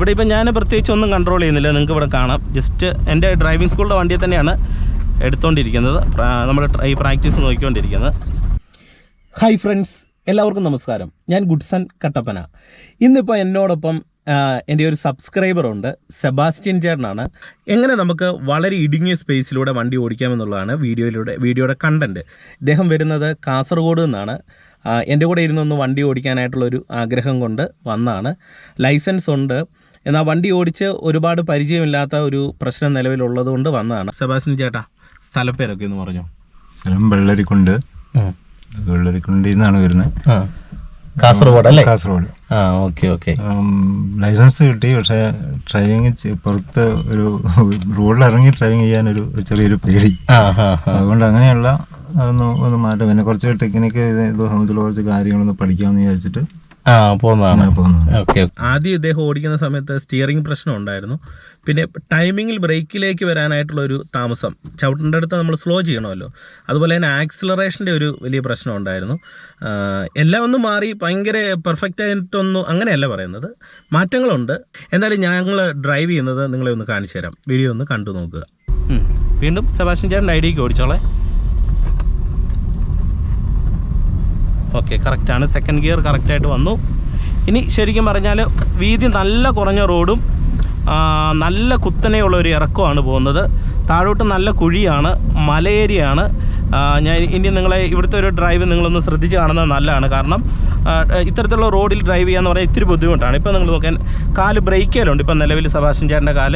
ഇവിടെ ഇപ്പം ഞാൻ പ്രത്യേകിച്ച് ഒന്നും കൺട്രോൾ ചെയ്യുന്നില്ല. നിങ്ങൾക്ക് ഇവിടെ കാണാം. ജസ്റ്റ് എന്റെ ഡ്രൈവിംഗ് സ്കൂളിന്റെ വണ്ടിയിൽ തന്നെയാണ് എടുത്തുകൊണ്ടിരിക്കുന്നത് നമ്മൾ ഈ പ്രാക്ടീസ് നോക്കിക്കൊണ്ടിരിക്കുന്നത്. ഹായ് ഫ്രണ്ട്സ് എല്ലാവർക്കും നമസ്കാരം. ഞാൻ ഗുഡ്സൺ കട്ടപ്പന. ഇന്നിപ്പോൾ എന്നോടൊപ്പം എന്റെ ഒരു സബ്സ്ക്രൈബറുണ്ട് സെബാസ്റ്റ്യൻ ചേട്ടനാണ്. എങ്ങനെ നമുക്ക് വളരെ ഇടുങ്ങിയ സ്പേസിലൂടെ വണ്ടി ഓടിക്കാമെന്നുള്ളതാണ് വീഡിയോയിലൂടെ വീഡിയോയുടെ കണ്ടന്റ് ഇദ്ദേഹം വരുന്നത് കാസർഗോഡ് നിന്നാണ്. എന്റെ കൂടെ ഇരുന്നൊന്ന് വണ്ടി ഓടിക്കാനായിട്ടുള്ളൊരു ആഗ്രഹം കൊണ്ട് വന്നാണ്. ലൈസൻസ് ഉണ്ട്. എന്നാൽ വണ്ടി ഓടിച്ച് ഒരുപാട് പരിചയമില്ലാത്ത ഒരു പ്രശ്നം നിലവിലുള്ളത് കൊണ്ട് വന്നതാണ്. സെബാസ്റ്റിൻ ചേട്ടാ സ്ഥലപ്പേരൊക്കെ എന്ന് പറഞ്ഞു? സ്ഥലം വെള്ളരിക്കുണ്ട്. വെള്ളരിക്കുണ്ടിൽ നിന്നാണ് വരുന്നത് കാസർഗോഡ് അല്ലേ? കാസർഗോഡ്. ആ ഓക്കെ ഓക്കെ. ലൈസൻസ് കിട്ടി പക്ഷേ ഡ്രൈവിങ് പുറത്ത് ഒരു റോഡിൽ ഇറങ്ങി ഡ്രൈവിങ് ചെയ്യാൻ ഒരു ചെറിയൊരു പേടി അതുകൊണ്ട് അങ്ങനെയുള്ള ഒന്ന് ഒന്ന് മാറ്റം. പിന്നെ കുറച്ച് ടെക്നിക്ക് ഇത് സംബന്ധിച്ചുള്ള കുറച്ച് കാര്യങ്ങളൊന്ന് പഠിക്കാമെന്ന് വിചാരിച്ചിട്ട് ആ പോകുന്നതാണ്. അങ്ങനെ ഓക്കെ ആദ്യം ഇദ്ദേഹം ഓടിക്കുന്ന സമയത്ത് സ്റ്റിയറിംഗ് പ്രശ്നം ഉണ്ടായിരുന്നു. പിന്നെ ടൈമിങ്ങിൽ ബ്രേക്കിലേക്ക് വരാനായിട്ടുള്ള ഒരു താമസം. ചവിട്ടിന്റെ അടുത്ത് നമ്മൾ സ്ലോ ചെയ്യണമല്ലോ. അതുപോലെ തന്നെ ആക്സിലറേഷന്റെ ഒരു വലിയ പ്രശ്നം ഉണ്ടായിരുന്നു. എല്ലാം ഒന്നും മാറി ഭയങ്കര പെർഫെക്റ്റ് ആയിട്ടൊന്നും അങ്ങനെയല്ല പറയുന്നത്. മാറ്റങ്ങളുണ്ട്. എന്തായാലും ഞങ്ങൾ ഡ്രൈവ് ചെയ്യുന്നത് നിങ്ങളെ ഒന്ന് കാണിച്ചു തരാം വീഡിയോ ഒന്ന് കണ്ടു നോക്കുക. വീണ്ടും സെബാസ്റ്റ്യൻ ചേട്ടന്റെ ഐഡിയക്ക് ഓടിച്ചോളെ. ഓക്കെ കറക്റ്റാണ് സെക്കൻഡ് ഗിയർ കറക്റ്റായിട്ട് വന്നു. ഇനി ശരിക്കും പറഞ്ഞാൽ വീതി നല്ല കുറഞ്ഞ റോഡും നല്ല കുത്തനെയുള്ള ഒരു ഇറക്കമാണ് പോകുന്നത്. താഴോട്ട് നല്ല കുഴിയാണ് മലയേരിയാണ് ഞാൻ ഇനി നിങ്ങളെ ഇവിടുത്തെ ഒരു ഡ്രൈവ് നിങ്ങളൊന്ന് ശ്രദ്ധിച്ച് കാണുന്നത് നല്ലതാണ്. കാരണം ഇത്തരത്തിലുള്ള റോഡിൽ ഡ്രൈവ് ചെയ്യാന്ന് പറഞ്ഞാൽ ഇത്തിരി ബുദ്ധിമുട്ടാണ്. ഇപ്പോൾ നിങ്ങൾ നോക്കാൻ കാൽ ബ്രേക്കിലുണ്ട് ഇപ്പം നിലവിൽ സബാഷൻ ചേട്ടന്റെ കാൽ.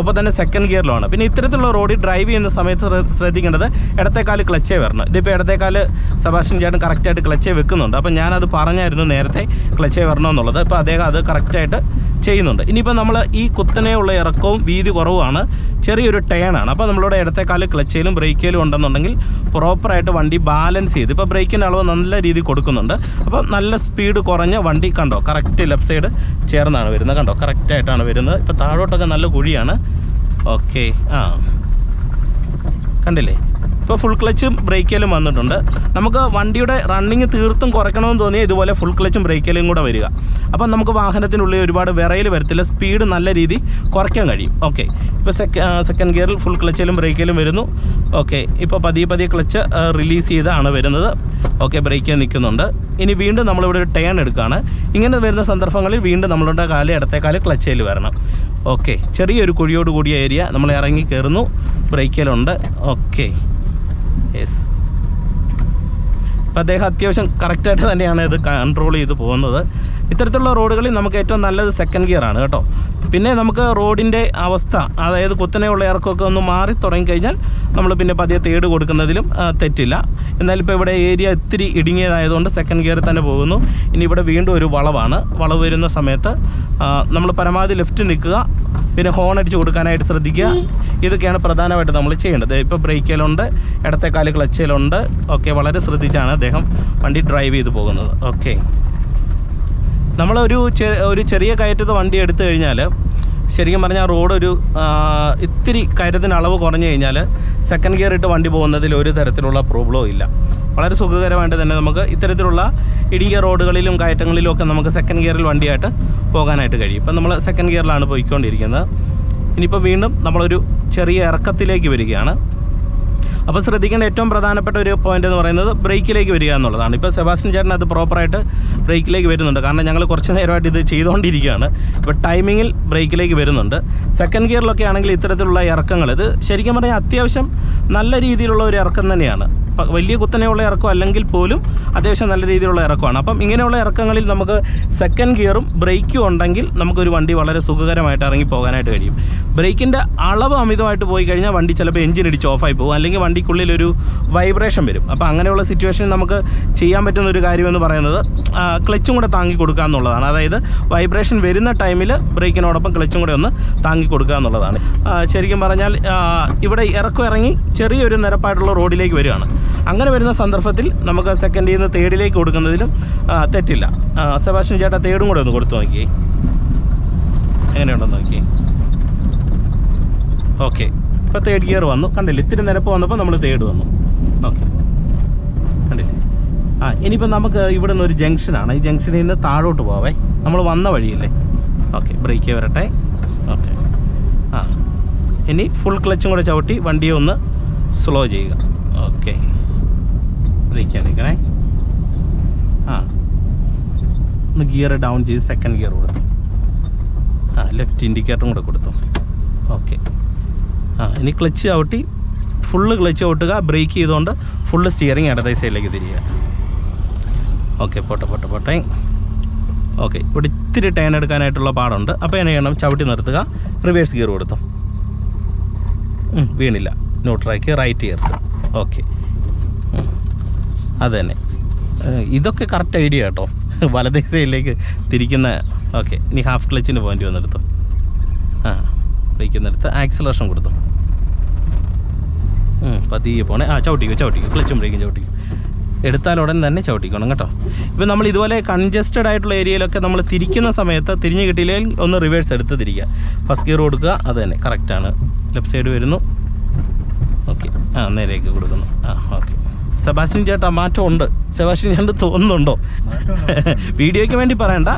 ഒപ്പം തന്നെ സെക്കൻഡ് ഗിയറിലാണ് പിന്നെ ഇത്തരത്തിലുള്ള റോഡിൽ ഡ്രൈവ് ചെയ്യുന്ന സമയത്ത് ശ്രദ്ധിക്കേണ്ടത് ഇടത്തെ കാൽ ക്ലച്ചേ വരണം. ഇതിപ്പോൾ ഇടത്തെ കാൽ സബാഷൻ ചേട്ടൻ കറക്റ്റായിട്ട് ക്ലച്ചേ വെക്കുന്നുണ്ട്. അപ്പം ഞാനത് പറഞ്ഞായിരുന്നു നേരത്തെ ക്ലച്ചേ വരണമെന്നുള്ളത്. അപ്പോൾ അദ്ദേഹം അത് കറക്റ്റായിട്ട് ചെയ്യുന്നുണ്ട്. ഇനിയിപ്പോൾ നമ്മൾ ഈ കുത്തനെയുള്ള ഇറക്കവും വീതി കുറവുമാണ്. ചെറിയൊരു ടേണാണ് അപ്പോൾ നമ്മളിവിടെ ഇടത്തെ കാൽ ക്ലച്ചയിലും ബ്രേക്കിലും ഉണ്ടെന്നുണ്ടെങ്കിൽ പ്രോപ്പറായിട്ട് വണ്ടി ബാലൻസ് ചെയ്ത് ഇപ്പോൾ ബ്രേക്കിന്റെ അളവ് നല്ല രീതിയിൽ കൊടുക്കുന്നുണ്ട്. അപ്പോൾ നല്ല സ്പീഡ് കുറഞ്ഞ വണ്ടി കണ്ടോ? കറക്റ്റ് ലെഫ്റ്റ് സൈഡ് ചേർന്നാണ് വരുന്നത്. കണ്ടോ? കറക്റ്റായിട്ടാണ് വരുന്നത്. ഇപ്പോൾ താഴോട്ടൊക്കെ നല്ല കുഴിയാണ്. ഓക്കെ ആ. കണ്ടില്ലേ? ഇപ്പോൾ ഫുൾ ക്ലച്ചും ബ്രേക്കിലും വന്നിട്ടുണ്ട്. നമുക്ക് വണ്ടിയുടെ റണ്ണിങ് തീർത്തും കുറയ്ക്കണമെന്ന് തോന്നിയാൽ ഇതുപോലെ ഫുൾ ക്ലച്ചും ബ്രേക്കിലും കൂടെ വരിക. അപ്പം നമുക്ക് വാഹനത്തിനുള്ളിൽ ഒരുപാട് വിറയിൽ വരത്തില്ല. സ്പീഡ് നല്ല രീതി കുറയ്ക്കാൻ കഴിയും. ഓക്കെ ഇപ്പോൾ സെക്ക സെക്കൻഡ് ഗിയറിൽ ഫുൾ ക്ലച്ചിലും ബ്രേക്കിലും വരുന്നു. ഓക്കെ ഇപ്പോൾ പതിയെ പതിയെ ക്ലച്ച് റിലീസ് ചെയ്താണ് വരുന്നത്. ഓക്കെ ബ്രേക്കിൽ നിൽക്കുന്നുണ്ട്. ഇനി വീണ്ടും നമ്മളിവിടെ ഒരു ടേൺ എടുക്കുകയാണ് ഇങ്ങനെ വരുന്ന സന്ദർഭങ്ങളിൽ വീണ്ടും നമ്മളുടെ കാൽ ഇടത്തെ കാൽ ക്ലച്ചയിൽ വരണം. ഓക്കെ ചെറിയൊരു കുഴിയോട് കൂടിയ ഏരിയ നമ്മൾ ഇറങ്ങി കയറുന്നു ബ്രേക്കിലുണ്ട് ഓക്കെ യെസ് അപ്പോൾ അദ്ദേഹം അത്യാവശ്യം കറക്റ്റായിട്ട് തന്നെയാണ് ഇത് കൺട്രോൾ ചെയ്ത് പോകുന്നത്. ഇത്തരത്തിലുള്ള റോഡുകളിൽ നമുക്ക് ഏറ്റവും നല്ലത് സെക്കൻഡ് ഗിയർ ആണ് കേട്ടോ. പിന്നെ നമുക്ക് റോഡിന്റെ അവസ്ഥ അതായത് കുത്തനെയുള്ള ഇറക്കമൊക്കെ ഒന്ന് മാറി തുടങ്ങിക്കഴിഞ്ഞാൽ നമ്മൾ പിന്നെ പതിയെ തേട് കൊടുക്കുന്നതിലും തെറ്റില്ല. എന്നാൽ ഇപ്പോൾ ഇവിടെ ഏരിയ ഇത്തിരി ഇടുങ്ങിയതായതുകൊണ്ട് സെക്കൻഡ് ഗിയറിൽ തന്നെ പോകുന്നു. ഇനി ഇവിടെ വീണ്ടും ഒരു വളവാണ്. വളവ് വരുന്ന സമയത്ത് നമ്മൾ പരമാവധി ലെഫ്റ്റ് നിൽക്കുക. പിന്നെ ഹോൺ അടിച്ച് കൊടുക്കാനായിട്ട് ശ്രദ്ധിക്കുക. ഇതൊക്കെയാണ് പ്രധാനമായിട്ട് നമ്മൾ ചെയ്യേണ്ടത്. ഇപ്പോൾ ബ്രേക്കിലുണ്ട് ഇടത്തെ കാൽ ക്ലച്ചിലുണ്ട് ഓക്കെ വളരെ ശ്രദ്ധിച്ചാണ് അദ്ദേഹം വണ്ടി ഡ്രൈവ് ചെയ്ത് പോകുന്നത്. ഓക്കെ നമ്മളൊരു ചെ- ഒരു ചെറിയ കയറ്റത്ത് വണ്ടി എടുത്തു കഴിഞ്ഞാൽ ശരിക്കും പറഞ്ഞാൽ റോഡ് ഒരു ഇത്തിരി കയറ്റത്തിന് അളവ് കുറഞ്ഞു കഴിഞ്ഞാൽ സെക്കൻഡ് ഗിയർ ഇട്ട് വണ്ടി പോകുന്നതിൽ ഒരു തരത്തിലുള്ള പ്രോബ്ലവും ഇല്ല. വളരെ സുഖകരമായിട്ട് തന്നെ നമുക്ക് ഇത്തരത്തിലുള്ള ഇടുങ്ങിയ റോഡുകളിലും കയറ്റങ്ങളിലും ഒക്കെ നമുക്ക് സെക്കൻഡ് ഗിയറിൽ വണ്ടിയായിട്ട് പോകാനായിട്ട് കഴിയും. ഇപ്പം നമ്മൾ സെക്കൻഡ് ഗിയറിലാണ് പോയിക്കൊണ്ടിരിക്കുന്നത്. ഇനിയിപ്പോൾ വീണ്ടും നമ്മളൊരു ചെറിയ ഇറക്കത്തിലേക്ക് വരികയാണ്. അപ്പോൾ ശ്രദ്ധിക്കേണ്ട ഏറ്റവും പ്രധാനപ്പെട്ട ഒരു പോയിന്റ് എന്ന് പറയുന്നത് ബ്രേക്കിലേക്ക് വരിക എന്നുള്ളതാണ്. ഇപ്പോൾ സെബാസ്റ്റ്യൻ ചേട്ടൻ അത് പ്രോപ്പറായിട്ട് ബ്രേക്കിലേക്ക് വരുന്നുണ്ട്. കാരണം ഞങ്ങൾ കുറച്ച് നേരമായിട്ട് ഇത് ചെയ്തുകൊണ്ടിരിക്കുകയാണ് ഇപ്പോൾ ടൈമിങ്ങിൽ ബ്രേക്കിലേക്ക് വരുന്നുണ്ട്. സെക്കൻഡ് ഗിയറിലൊക്കെ ആണെങ്കിൽ ഇത്തരത്തിലുള്ള ഇറക്കങ്ങൾ ഇത് ശരിക്കും പറഞ്ഞാൽ അത്യാവശ്യം നല്ല രീതിയിലുള്ള ഒരു ഇറക്കം തന്നെയാണ്. വലിയ കുത്തനെയുള്ള ഇറക്കം അല്ലെങ്കിൽ പോലും അത്യാവശ്യം നല്ല രീതിയിലുള്ള ഇറക്കമാണ്. അപ്പം ഇങ്ങനെയുള്ള ഇറക്കങ്ങളിൽ നമുക്ക് സെക്കൻഡ് ഗിയറും ബ്രേക്കും ഉണ്ടെങ്കിൽ നമുക്കൊരു വണ്ടി വളരെ സുഖകരമായിട്ട് ഇറങ്ങി പോകാനായിട്ട് കഴിയും ബ്രേക്കിന്റെ അളവ് അമിതമായിട്ട് പോയി കഴിഞ്ഞാൽ വണ്ടി ചിലപ്പോൾ എഞ്ചിൻ ഇടിച്ച് ഓഫായി പോകും. അല്ലെങ്കിൽ വണ്ടിക്കുള്ളിൽ ഒരു വൈബ്രേഷൻ വരും. അപ്പോൾ അങ്ങനെയുള്ള സിറ്റുവേഷനിൽ നമുക്ക് ചെയ്യാൻ പറ്റുന്ന ഒരു കാര്യമെന്ന് പറയുന്നത് ക്ലച്ചും കൂടെ താങ്ങി കൊടുക്കുക എന്നുള്ളതാണ്. അതായത് വൈബ്രേഷൻ വരുന്ന ടൈമിൽ ബ്രേക്കിനോടൊപ്പം ക്ലച്ചും കൂടെ ഒന്ന് താങ്ങി കൊടുക്കുക എന്നുള്ളതാണ്. ശരിക്കും പറഞ്ഞാൽ ഇവിടെ ഇറക്കം ഇറങ്ങി ചെറിയൊരു നിരപ്പായിട്ടുള്ള റോഡിലേക്ക് വരികയാണ്. അങ്ങനെ വരുന്ന സന്ദർഭത്തിൽ നമുക്ക് സെക്കൻഡിൽ നിന്ന് തേർഡിലേക്ക് കൊടുക്കുന്നതിലും തെറ്റില്ല. സെബാഷൻ ചേട്ടാ തേർഡും കൂടെ ഒന്ന് കൊടുത്തു നോക്കിയേ. എങ്ങനെയുണ്ടെന്ന് നോക്കിയേ. ഓക്കെ ഇപ്പോൾ തേർഡ് ഗിയർ വന്നു. കണ്ടില്ലേ? ഇത്തിരി നിരപ്പ് വന്നപ്പോൾ നമ്മൾ തേർഡ് വന്നു. ഓക്കെ കണ്ടില്ലേ? ആ ഇനിയിപ്പോൾ നമുക്ക് ഇവിടെ നിന്ന് ഒരു ജംഗ്ഷനാണ് ഈ ജംഗ്ഷനിൽ നിന്ന് താഴോട്ട് പോവേ. നമ്മൾ വന്ന വഴിയില്ലേ? ഓക്കെ ബ്രേക്ക് വരട്ടെ. ഓക്കെ ആ ഇനി ഫുൾ ക്ലച്ചും കൂടെ ചവിട്ടി വണ്ടിയെ ഒന്ന് സ്ലോ ചെയ്യുക. ഓക്കെ ബ്രേക്ക് നിൽക്കണേ ആ. ഒന്ന് ഗിയർ ഡൗൺ ചെയ്ത് സെക്കൻഡ് ഗിയർ കൊടുത്തു. ആ ലെഫ്റ്റ് ഇൻഡിക്കേറ്ററും കൂടെ കൊടുത്തു. ഓക്കെ ആ ഇനി ക്ലച്ച് ചവിട്ടി ഫുള്ള് ക്ലച്ച് ചവിട്ടുക ബ്രേക്ക് ചെയ്തുകൊണ്ട് ഫുള്ള് സ്റ്റിയറിങ് ഇടതേ സൈഡിലേക്ക് തിരിയുക. ഓക്കെ പോട്ടെ പോട്ടെ പോട്ടെ. ഓക്കെ ഇവിടെ ഇത്തിരി ടേൺ എടുക്കാനായിട്ടുള്ള പാടുണ്ട്. അപ്പോൾ എന്നെ ചെയ്യണം ചവിട്ടി നിർത്തുക. റിവേഴ്സ് ഗിയർ കൊടുത്തു. വീണില്ല. ന്യൂട്രാക്കി റൈറ്റ് ചേർത്ത് ഓക്കെ അത് തന്നെ ഇതൊക്കെ കറക്റ്റ് ഐഡിയ കേട്ടോ വലതേ സൈഡിലേക്ക് തിരിക്കുന്ന ഓക്കെ ഇനി ഹാഫ് ക്ലച്ചിന് പോയിന്റ് വന്നെടുത്തു. ആ ബ്രേക്കുന്നെടുത്ത് ആക്സിലേഷൻ കൊടുത്തു. പതിയെ പോണേ. ആ ചവിട്ടിക്കോ ചവിട്ടിക്കോ. ക്ലച്ചും ബ്രേക്കും ചവിട്ടിക്കും. എടുത്താൽ ഉടൻ തന്നെ ചവിട്ടിക്കണം കേട്ടോ. ഇപ്പം നമ്മൾ ഇതുപോലെ കൺജസ്റ്റഡ് ആയിട്ടുള്ള ഏരിയയിലൊക്കെ നമ്മൾ തിരിക്കുന്ന സമയത്ത് തിരിഞ്ഞ് കിട്ടിയില്ലെങ്കിൽ ഒന്ന് റിവേഴ്സ് എടുത്ത് തിരിക്കുക. ഫസ്റ്റ് ഗിയർ കൊടുക്കുക. അത് തന്നെ. കറക്റ്റാണ് ലെഫ്റ്റ് സൈഡ് വരുന്നു. ഓക്കെ ആ നേരേക്ക് കൊടുക്കുന്നു. ആ ഓക്കെ സെബാസ്റ്റ്യൻ ചേട്ടാ മാറ്റം ഉണ്ട് സെബാസ്റ്റ്യൻ ചേട്ടൻ തോന്നുന്നുണ്ടോ? വീഡിയോയ്ക്ക് വേണ്ടി പറയണ്ട.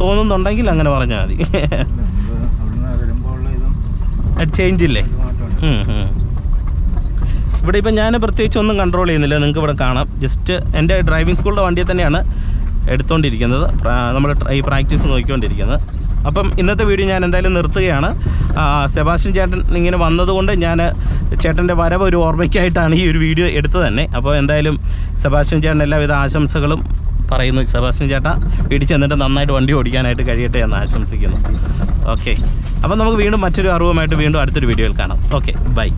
തോന്നുന്നുണ്ടെങ്കിൽ അങ്ങനെ പറഞ്ഞാൽ മതി. ചേഞ്ച് ഇല്ലേ. ഇവിടെ ഇപ്പം ഞാൻ പ്രത്യേകിച്ച് ഒന്നും കൺട്രോൾ ചെയ്യുന്നില്ല. നിങ്ങൾക്ക് ഇവിടെ കാണാം. ജസ്റ്റ് എന്റെ ഡ്രൈവിംഗ് സ്കൂളിന്റെ വണ്ടിയിൽ തന്നെയാണ് എടുത്തുകൊണ്ടിരിക്കുന്നത് നമ്മൾ ഈ പ്രാക്ടീസ് നോക്കിക്കൊണ്ടിരിക്കുന്നത്. അപ്പം ഇന്നത്തെ വീഡിയോ ഞാൻ എന്തായാലും നിർത്തുകയാണ്. സെബാസ്റ്റ്യൻ ചേട്ടൻ ഇങ്ങനെ വന്നതുകൊണ്ട് ഞാൻ ചേട്ടന്റെ വരവ് ഒരു ഓർമ്മയ്ക്കായിട്ടാണ് ഈ ഒരു വീഡിയോ എടുത്തത് തന്നെ. അപ്പോൾ എന്തായാലും സെബാസ്റ്റ്യൻ ചേട്ടൻ എല്ലാവിധ ആശംസകളും പറയുന്നു. സെബാസ്റ്റ്യൻ ചേട്ടാ വീട്ടിൽ ചെന്നിട്ട് നന്നായിട്ട് വണ്ടി ഓടിക്കാനായിട്ട് കഴിയട്ടെ എന്ന് ആശംസിക്കുന്നു. ഓക്കെ. അപ്പം നമുക്ക് വീണ്ടും മറ്റൊരു അറിവുമായിട്ട് വീണ്ടും അടുത്തൊരു വീഡിയോയിൽ കാണാം. Okay bye.